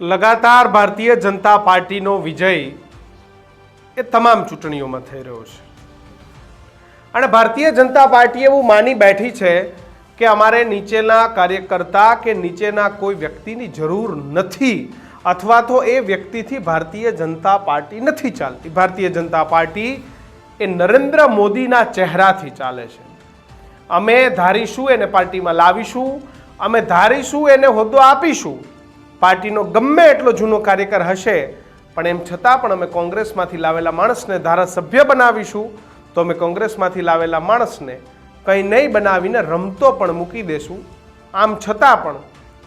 લગાતાર ભારતીય જનતા પાર્ટીનો વિજય એ તમામ ચૂંટણીઓમાં થઈ રહ્યો છે. અને ભારતીય જનતા પાર્ટી એવું માની બેઠી છે કે અમારે નીચેના કાર્યકર્તા કે નીચેના કોઈ વ્યક્તિની જરૂર નથી અથવા તો એ વ્યક્તિથી ભારતીય જનતા પાર્ટી નથી ચાલતી. ભારતીય જનતા પાર્ટી એ નરેન્દ્ર મોદીના ચહેરાથી ચાલે છે. અમે ધારીશું એને પાર્ટીમાં લાવીશું, અમે ધારીશું એને હોદ્દો આપીશું પાર્ટીનો ગમે એટલો જૂનો કાર્યકર હશે, પણ એમ છતાં પણ અમે કોંગ્રેસમાંથી લાવેલા માણસને ધારાસભ્ય બનાવીશું, તો અમે કોંગ્રેસમાંથી લાવેલા માણસને કંઈ નહીં બનાવીને રમતો પણ મૂકી દેશું. આમ છતાં પણ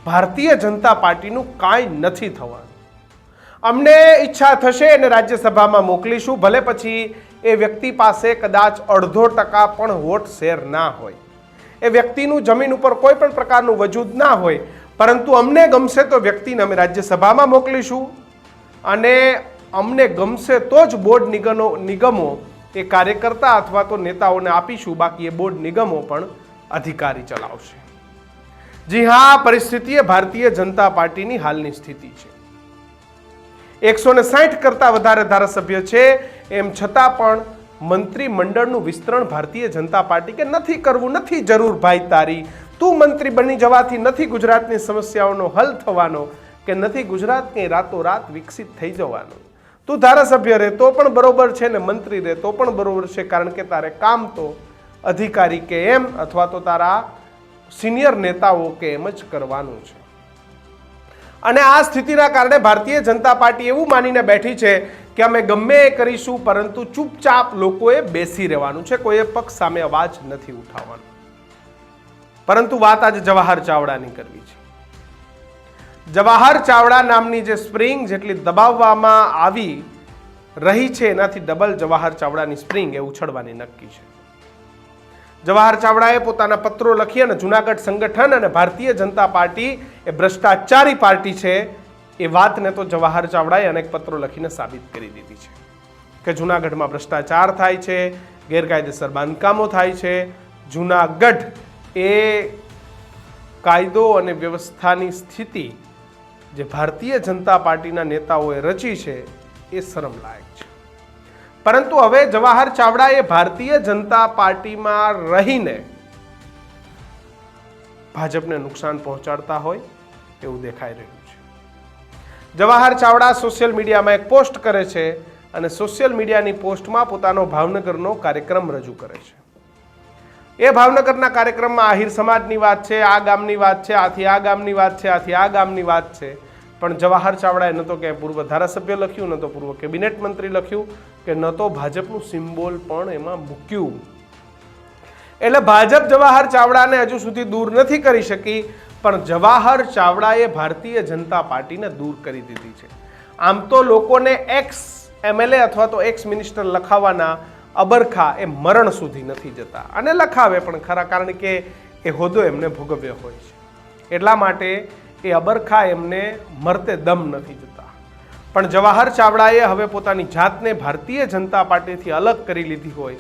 ભારતીય જનતા પાર્ટીનું કાંઈ નથી થવાનું. અમને ઈચ્છા થશે એને રાજ્યસભામાં મોકલીશું, ભલે પછી એ વ્યક્તિ પાસે કદાચ અડધો ટકા પણ વોટ શેર ના હોય. એ વ્યક્તિનું જમીન ઉપર કોઈ પણ પ્રકારનું વજૂદ ના હોય પરંતુ અમને ગમશે તો વ્યક્તિને અમે રાજ્યસભામાં મોકલીશું. અને અમને ગમશે તો જ બોર્ડ નિગમો નિગમો એ કાર્યકર્તા અથવા તો નેતાઓને આપીશું, બાકી એ બોર્ડ નિગમો પણ અધિકારી ચલાવશે. જી હા પરિસ્થિતિ એ ભારતીય જનતા પાર્ટીની હાલની સ્થિતિ છે. એકસો ને સાઠ કરતાં વધારે ધારાસભ્ય છે, એમ છતાં પણ મંત્રીમંડળનું વિસ્તરણ ભારતીય જનતા પાર્ટી કે નથી કરવું, નથી જરૂર, ભાઈ તારી. તું મંત્રી બની જવાથી નથી ગુજરાતની સમસ્યાઓનો હલ થવાનો કે નથી ગુજરાત કંઈ રાતોરાત વિકસિત થઈ જવાનું? તું ધારાસભ્ય રહે તો પણ બરોબર છે ને મંત્રી રહે તો પણ બરોબર છે, કારણ કે તારે કામ તો અધિકારી કે એમ અથવા તો તારા સિનિયર નેતાઓ કે એમ જ કરવાનું છે. અને આ સ્થિતિના કારણે ભારતીય જનતા પાર્ટી એવું માનીને બેઠી છે કે અમે ગમે એ કરીશું, પરંતુ ચૂપચાપ લોકોએ બેસી રહેવાનું છે, કોઈએ પક્ષ સામે અવાજ નથી ઉઠાવવાનો. પરંતુ વાત આજે જવાહર ચાવડાની કરવી છે. જવાહર ચાવડા નામની જે સ્પ્રિંગ જેટલી દબાવવામાં આવી રહી છે, એનાથી ડબલ જવાહર ચાવડાની સ્પ્રિંગ એ ઉછળવાની નક્કી છે. જવાહર ચાવડાએ પોતાના પત્રો લખી અને જુનાગઢ સંગઠન અને ભારતીય જનતા પાર્ટી એ ભ્રષ્ટાચારી પાર્ટી છે, એ વાતને તો જવાહર ચાવડાએ અનેક પત્રો લખીને સાબિત કરી દીધી છે કે જુનાગઢમાં ભ્રષ્ટાચાર થાય છે, ગેરકાયદેસર બાંધકામો થાય છે, જુનાગઢ એ કાયદો અને વ્યવસ્થાની સ્થિતિ જે ભારતીય જનતા પાર્ટીના નેતાઓએ રચી છે, એ શરમલાયક છે. પરંતુ હવે જવાહર ચાવડા એ ભારતીય જનતા પાર્ટીમાં રહીને ભાજપને નુકસાન પહોંચાડતા હોય એવું દેખાઈ રહ્યું છે. જવાહર ચાવડા સોશિયલ મીડિયામાં એક પોસ્ટ કરે છે અને સોશિયલ મીડિયાની પોસ્ટમાં પોતાનો ભાવનગરનો કાર્યક્રમ રજૂ કરે છે. એ ભાવનગરના કાર્યક્રમમાં આહિર સમાજની વાત છે, આ ગામની વાત છે, આથી આ ગામની વાત છે, આથી આ ગામની વાત છે. પણ જવાહર ચાવડાએ ન તો કે પૂર્વ ધારાસભ્ય લખ્યું, ન તો પૂર્વ કેબિનેટ મંત્રી લખ્યું, કે ન તો ભાજપનું સિમ્બોલ પણ એમાં મૂક્યું. એટલે ભાજપ જવાહર ચાવડાને હજુ સુધી દૂર નથી કરી શકી, પણ જવાહર ચાવડાએ ભારતીય જનતા પાર્ટીને દૂર કરી દીધી છે. આમ તો લોકોને એક્સ એમએલએ અથવા તો એક્સ મિનિસ્ટર લખાવવાના અબરખા એ મરણ સુધી નથી જતા. અને લખાવે પણ ખરા, કારણ કે એ હોદ્દો એમને ભોગવ્યો હોય છે. એટલા માટે એ અબરખા એમને મરતે દમ નથી જતા. પણ જવાહર ચાવડાએ હવે પોતાની જાતને ભારતીય જનતા પાર્ટીથી અલગ કરી લીધી હોય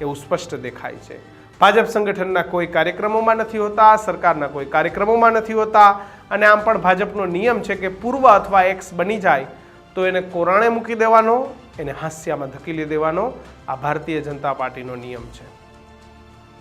એવું સ્પષ્ટ દેખાય છે. ભાજપ સંગઠનના કોઈ કાર્યક્રમોમાં નથી હોતા, સરકારના કોઈ કાર્યક્રમોમાં નથી હોતા, અને આમ પણ ભાજપનો નિયમ છે કે પૂર્વ અથવા એક્સ બની જાય તો એને કોરાણે મૂકી દેવાનો એને હાસ્યામાં ધકેલી દેવાનો આ ભારતીય જનતા પાર્ટીનો નિયમ છે.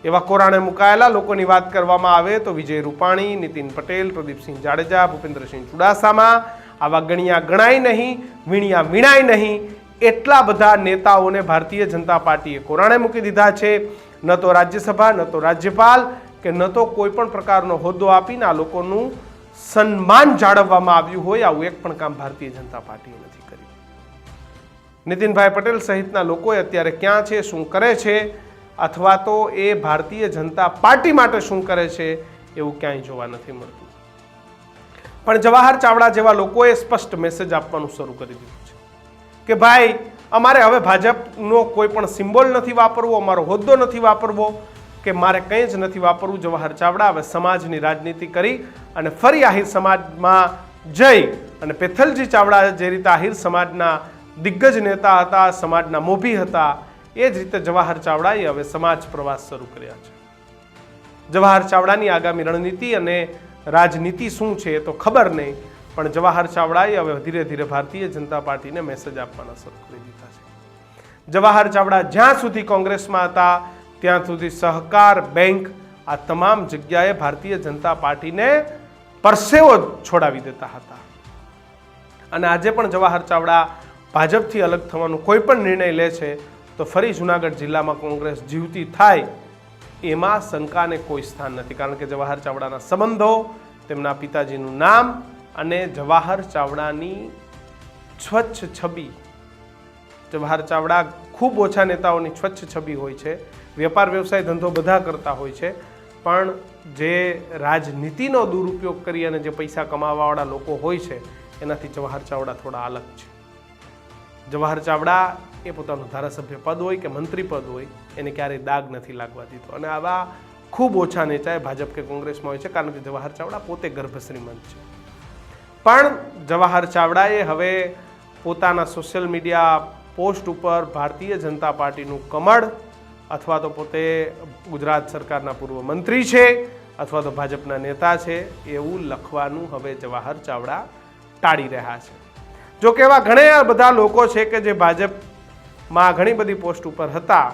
એવા કોરાણે મુકાયેલા લોકોની વાત કરવામાં આવે તો વિજય રૂપાણી, નીતિન પટેલ, પ્રદીપસિંહ જાડેજા, ભૂપેન્દ્રસિંહ ચુડાસામા આવા ગણ્યા ગણાય નહીં, વીણ્યા વીણાય નહીં એટલા બધા નેતાઓને ભારતીય જનતા પાર્ટીએ કોરાણે મૂકી દીધા છે. ન તો રાજ્યસભા, ન તો રાજ્યપાલ કે ન તો કોઈ પણ પ્રકારનો હોદ્દો આપીને આ લોકોનું સન્માન જાળવવામાં આવ્યું હોય, આવું એક પણ કામ ભારતીય જનતા પાર્ટીએ નથી કર્યું. નીતિનભાઈ પટેલ સહિતના લોકોએ અત્યારે ક્યાં છે, શું કરે છે, અથવા તો એ ભારતીય જનતા પાર્ટી માટે શું કરે છે, એવું ક્યાંય જોવા નથી મળતું. પણ જવાહર ચાવડા જેવા લોકોએ સ્પષ્ટ મેસેજ આપવાનું શરૂ કરી દીધું છે કે ભાઈ, અમારે હવે ભાજપનો કોઈ પણ સિમ્બોલ નથી વાપરવો, અમારો હોદ્દો નથી વાપરવો, કે મારે કંઈ જ નથી વાપરવું, જવાહર ચાવડા હવે સમાજની રાજનીતિ કરી અને ફરી આહિર સમાજમાં જઈ અને પેથલજી ચાવડા જે રીતે આહિર સમાજના દિગ્ગજ નેતા હતા, સમાજના મોભી હતા, એ જ રીતે જવાહર ચાવડાએ હવે સમાજ પ્રવાસ શરૂ કર્યા છે. જવાહર ચાવડાની આગામી રણનીતિ અને રાજનીતિ શું છે તો ખબર નહીં, પણ જવાહર ચાવડાએ હવે ધીરે ધીરે ભારતીય જનતા પાર્ટીને મેસેજ આપવાના શરૂ કરી દીધા છે. જવાહર ચાવડા જ્યાં સુધી કોંગ્રેસમાં હતા, ત્યાં સુધી સહકાર બેંક આ તમામ જગ્યાએ ભારતીય જનતા પાર્ટીને પરસેવો છોડાવી દેતા હતા. અને આજે પણ જવાહર ચાવડા ભાજપથી અલગ થવાનો કોઈ પણ નિર્ણય લે છે, તો ફરી જુનાગઢ જિલ્લામાં કોંગ્રેસ જીવતી થાય, એમાં શંકાને કોઈ સ્થાન નથી. કારણ કે જવાહર ચાવડાના સંબંધો, તેમના પિતાજીનું નામ અને જવાહર ચાવડાની સ્વચ્છ છબી. જવાહર ચાવડા ખૂબ ઓછા નેતાઓની સ્વચ્છ છબી હોય છે, વેપાર, વ્યવસાય, ધંધો બધા કરતા હોય છે, પણ જે રાજનીતિનો દુરુપયોગ કરી અને જે પૈસા કમાવાવાળા લોકો હોય છે, એનાથી જવાહર ચાવડા થોડા અલગ છે. જવાહર ચાવડા એ પોતાનું ધારાસભ્ય પદ હોય કે મંત્રી પદ હોય, એને ક્યારેય દાગ નથી લાગવા દીધો. અને આવા ખૂબ ઓછા નેતાએ ભાજપ કે કોંગ્રેસમાં હોય છે, કારણ કે જવાહર ચાવડા પોતે ગર્ભ શ્રીમંત છે. પણ જવાહર ચાવડાએ હવે પોતાના સોશિયલ મીડિયા પોસ્ટ ઉપર ભારતીય જનતા પાર્ટીનું કમળ, અથવા તો પોતે ગુજરાત સરકારના પૂર્વ મંત્રી છે, અથવા તો ભાજપના નેતા છે, એવું લખવાનું હવે જવાહર ચાવડા ટાળી રહ્યા છે. જો કે એવા ઘણા બધા લોકો છે કે જે ભાજપમાં ઘણી બધી પોસ્ટ ઉપર હતા.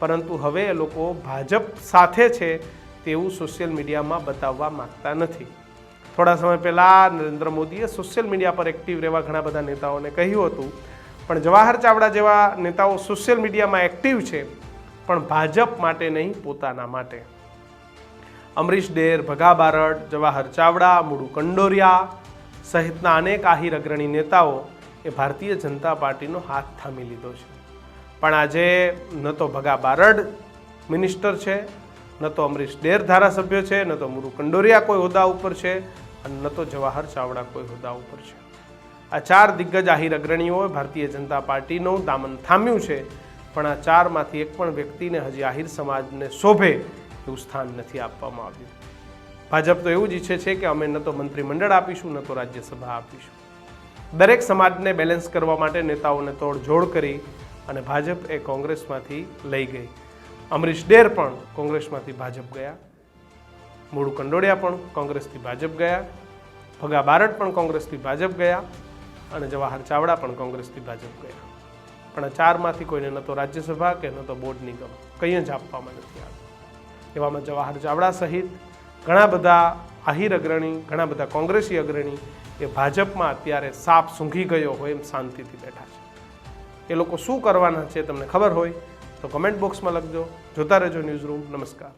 પરંતુ હવે એ લોકો ભાજપ સાથે છે તેવું સોશિયલ મીડિયામાં બતાવવા માંગતા નથી. થોડા સમય પહેલાં નરેન્દ્ર મોદીએ સોશિયલ મીડિયા પર એક્ટિવ રહેવા ઘણા બધા નેતાઓને કહ્યું હતું. પણ જવાહર ચાવડા જેવા નેતાઓ સોશિયલ મીડિયામાં એક્ટિવ છે, પણ ભાજપ માટે નહીં, પોતાના માટે. અમરીશ ડેર, ભગા બારડ, જવાહર ચાવડા, મુડુ કંડોરિયા સહિતના અનેક આહિર અગ્રણી નેતાઓ એ ભારતીય જનતા પાર્ટીનો હાથ થામી લીધો છે. પણ આજે ન તો ભગા બારડ મિનિસ્ટર છે, ન તો અમરીશ ડેર ધારાસભ્ય છે, ન તો મુરુ કંડોરિયા કોઈ હોદ્દા ઉપર છે અને ન તો જવાહર ચાવડા કોઈ હોદ્દા ઉપર છે. આ ચાર દિગ્ગજ આહિર અગ્રણીઓએ ભારતીય જનતા પાર્ટીનું દામન થામ્યું છે, પણ આ ચારમાંથી એક પણ વ્યક્તિને હજી આહિર સમાજને શોભે એવું સ્થાન નથી આપવામાં આવ્યું. ભાજપ તો એવું જ ઈચ્છે છે કે અમે ન તો મંત્રીમંડળ આપીશું, ન તો રાજ્યસભા આપીશું. દરેક સમાજને બેલેન્સ કરવા માટે નેતાઓને તોડજોડ કરી અને ભાજપ એ કોંગ્રેસમાંથી લઈ ગઈ. અમરીશ ડેર પણ કોંગ્રેસમાંથી ભાજપ ગયા. મૂળુ કંડોળિયા પણ કોંગ્રેસથી ભાજપ ગયા. ભગા બારડ પણ કોંગ્રેસથી ભાજપ ગયા. અને જવાહર ચાવડા પણ કોંગ્રેસથી ભાજપ ગયા. પણ આ ચારમાંથી કોઈને ન તો રાજ્યસભા કે ન તો બોર્ડ નિગમ. કંઈ જ આપવામાં નથી આવ્યું. એવામાં જવાહર ચાવડા સહિત ઘણા બધા આહિર અગ્રણી, ઘણા બધા કોંગ્રેસી અગ્રણી એ ભાજપમાં અત્યારે સાપ સૂંઘી ગયો હોય એમ શાંતિથી બેઠા છે. એ લોકો શું કરવાના છે તમને ખબર હોય તો કમેન્ટ બોક્સમાં લખજો. જોતા રહેજો ન્યૂઝ રૂમ નમસ્કાર.